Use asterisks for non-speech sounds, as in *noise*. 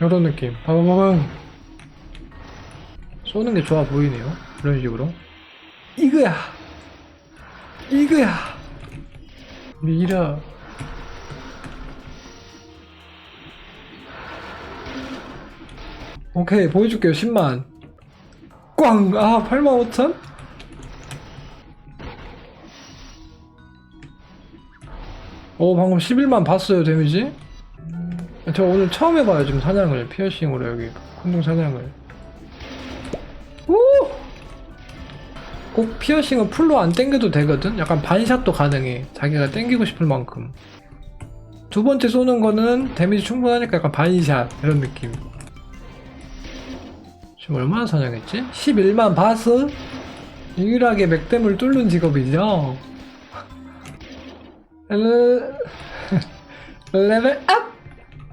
요런 느낌. 빠바바방 쏘는 게 좋아 보이네요. 이런 식으로. 이거야! 이거야! 미라. 오케이 보여줄게요. 10만. 꽝! 아 8만 5천? 오 방금 11만 봤어요 데미지? 저 오늘 처음 해봐요 지금 사냥을 피어싱으로 여기空중 사냥을 오! 꼭 피어싱은 풀로 안 땡겨도 되거든? 약간 반샷도 가능해 자기가 땡기고 싶을 만큼 두 번째 쏘는 거는 데미지 충분하니까 약간 반샷 이런 느낌 지금 얼마나 사냥했지? 11만 바스? 유일하게 맥댐을 뚫는 직업이죠 *laughs* 레- 레벨 업!